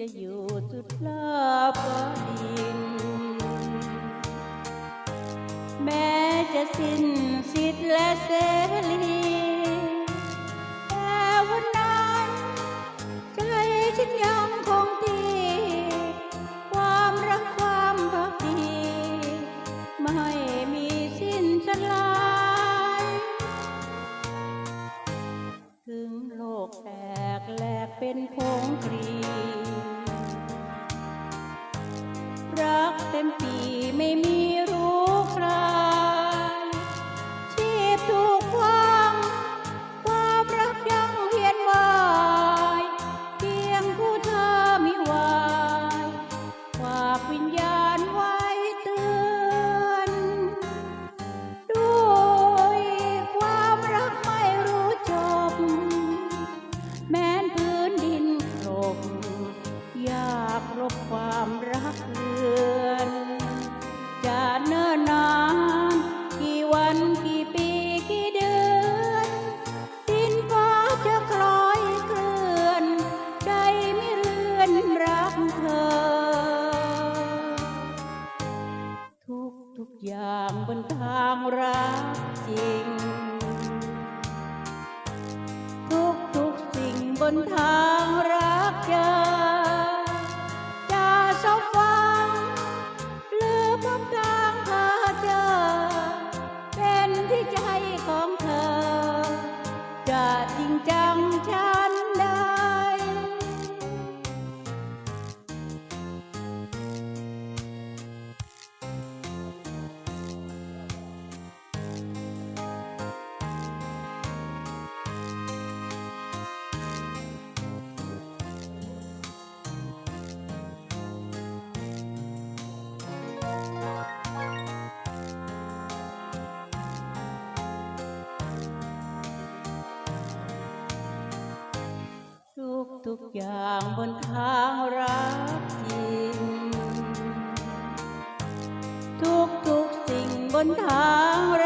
จะอยู่สุดลาฟ้าดินแม้จะสิ้นสิทธิ์และเสรี แหลกเป็นผงกรีรักเต็มปีไม่มีากรบความรักเลือน จะเนิ่นนานกี่วันกี่ปีกี่เดือนดินฟ้าจะคล้อยเคลื่อนใจไม่เลือนรักเธอ ทุกทุกอย่างบนทางรักจริง ทุกทุกสิ่งบนทางรักเธอ จะจริงจังฉัน ทุกอย่างบนทางรักจริง ทุกทุกสิ่งบนทางรัก